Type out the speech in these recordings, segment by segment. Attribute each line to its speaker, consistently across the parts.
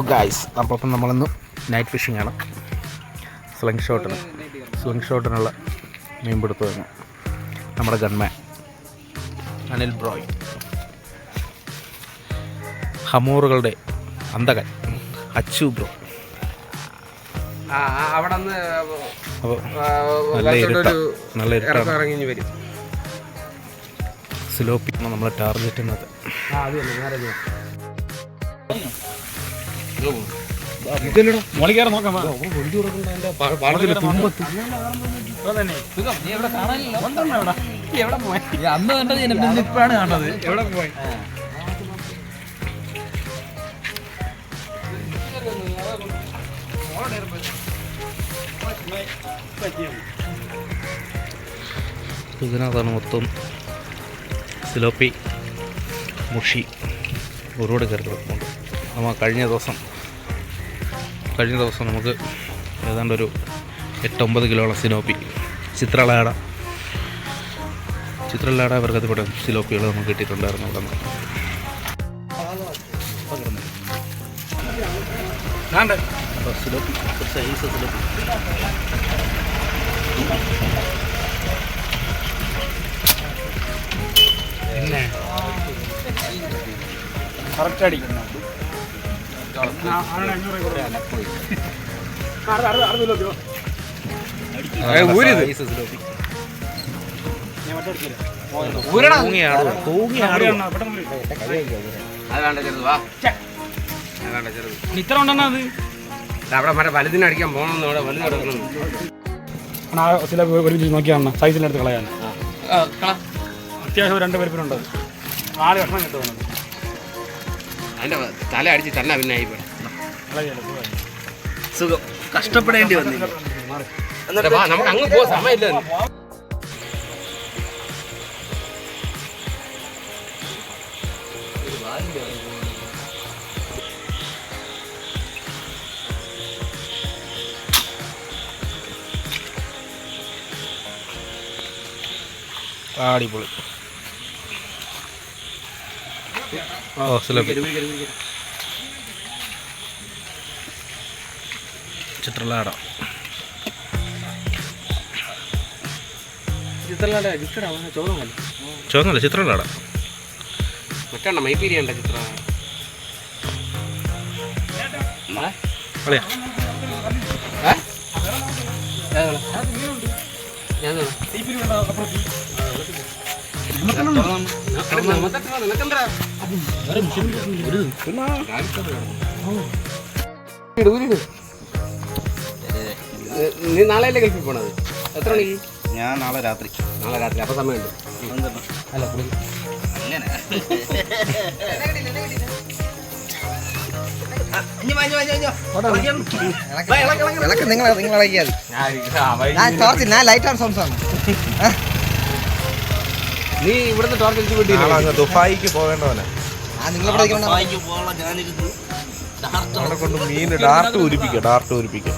Speaker 1: അപ്പോൾ ഗായ്സ് അപ്പോൾ അപ്പം നമ്മളിന്ന് നൈറ്റ് ഫിഷിംഗ് ആണ്. സ്ലിങ് ഷോട്ടിന് സ്ലിങ് ഷോട്ടിനുള്ള മീൻപിടുത്തം തന്നെ നമ്മുടെ ഗൺമാൻ അനിൽ ബ്രോയ്. ഹമൂറുകളുടെ അന്തകൻ അച്ചു ബ്രോ.
Speaker 2: അവിടെ
Speaker 1: നല്ല ഇരുട്ടാ ഇരുട്ടാണ്.
Speaker 2: വരും.
Speaker 1: സിലോപ്പിയാണ് ടാർഗറ്റ് ചെയ്യുന്നത്
Speaker 3: അന്ന്
Speaker 2: എവിടെ പോയി
Speaker 1: ഇതിനകത്താണ് മൊത്തം സിലോപ്പി മുഷി ഒരുപാട് കയറി നമ്മൾ കഴിഞ്ഞ ദിവസം കഴിഞ്ഞ ദിവസം നമുക്ക് ഏതാണ്ട് ഒരു എട്ടൊമ്പത് കിലോളം സിനോപ്പി ചിത്രലാട ചിത്രലാട വർഗത്തിൽപ്പെട്ട സിലോപ്പികൾ നമുക്ക് കിട്ടിയിട്ടുണ്ടായിരുന്നു ഇവിടെ നിന്ന്. അപ്പോൾ സിലോപ്പി ഒരു സൈസ് സിലോപ്പി.
Speaker 3: കറക്റ്റ് അടിക്കുന്നു ഇത്ര ഉണ്ടെന്നാ അത്
Speaker 2: ദാ അവിടെ മറ്റേ വലുതിനെ അടിക്കാൻ പോകണമെന്ന് അവിടെ വലുത് കിടക്കണം
Speaker 3: ചില ഒരുമിച്ച് നോക്കിയാണ് സൈസിലെടുത്ത് കളയാൻ അത്യാവശ്യം രണ്ട് പരിപ്പിനുണ്ട് നാല് കഷ്ണം കിട്ടും.
Speaker 2: അതിന്റെ തല അടിച്ച് തന്നെ പിന്നെ ആയിപ്പോയി
Speaker 1: സുഖം. കഷ്ടപ്പെടേണ്ടി വന്നില്ല?
Speaker 2: നമുക്ക് അങ്ങ് പോകാൻ സമയമില്ല
Speaker 1: അടിപൊളി ചിത്രലാട.
Speaker 2: ചിത്രലാടെ ചിത്ര ചോദമല്ല
Speaker 1: ചുവന്നല്ല ചിത്രലാട.
Speaker 2: മറ്റെണ്ണ മൈപ്പീരിയണ്ട ചിത്ര. ഞാൻ നീ നാളെയല്ലേ ഗൾഫിൽ പോണത് എത്ര മണിക്ക്
Speaker 1: ഞാൻ നാളെ രാത്രി
Speaker 2: നാളെ രാത്രി അപ്പൊ സമയമുണ്ട് അല്ല
Speaker 4: വിളക്ക് നിങ്ങൾ നിങ്ങൾ ഞാൻ ടോർച്ച് ഞാൻ ലൈറ്റ് സൗണ്ട്സ്
Speaker 2: നീ ഇവിടുന്ന് ടോർച്ച് അടിച്ച് വിട്ടി
Speaker 5: ദുബായിക്ക് പോകേണ്ടവനെ അവിടെ കൊണ്ട് മീൻ ഡാർട്ട് ഉരിപ്പിക്കുക ഡാർട്ട്
Speaker 2: തരും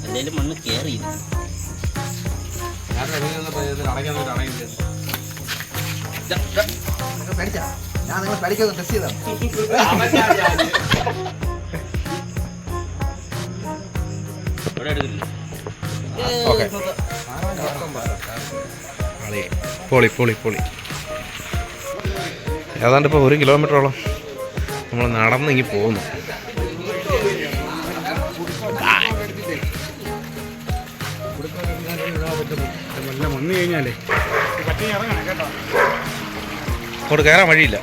Speaker 6: എന്തേലും മണ്ണ് കേറി
Speaker 2: ഞാൻ
Speaker 4: നിങ്ങൾ പഠിക്കുന്നത് ടെസ്റ്റ് ചെയ്താണ്
Speaker 1: ഓക്കെ. പൊളി പൊളി പൊളി ഏതാണ്ട് ഇപ്പോൾ ഒരു കിലോമീറ്ററോളം നമ്മൾ നടന്നിങ്ങി പോകുന്നു.
Speaker 3: കൊടുക്കാൻ
Speaker 1: അങ്ങോട്ട് കയറാൻ വഴിയില്ല.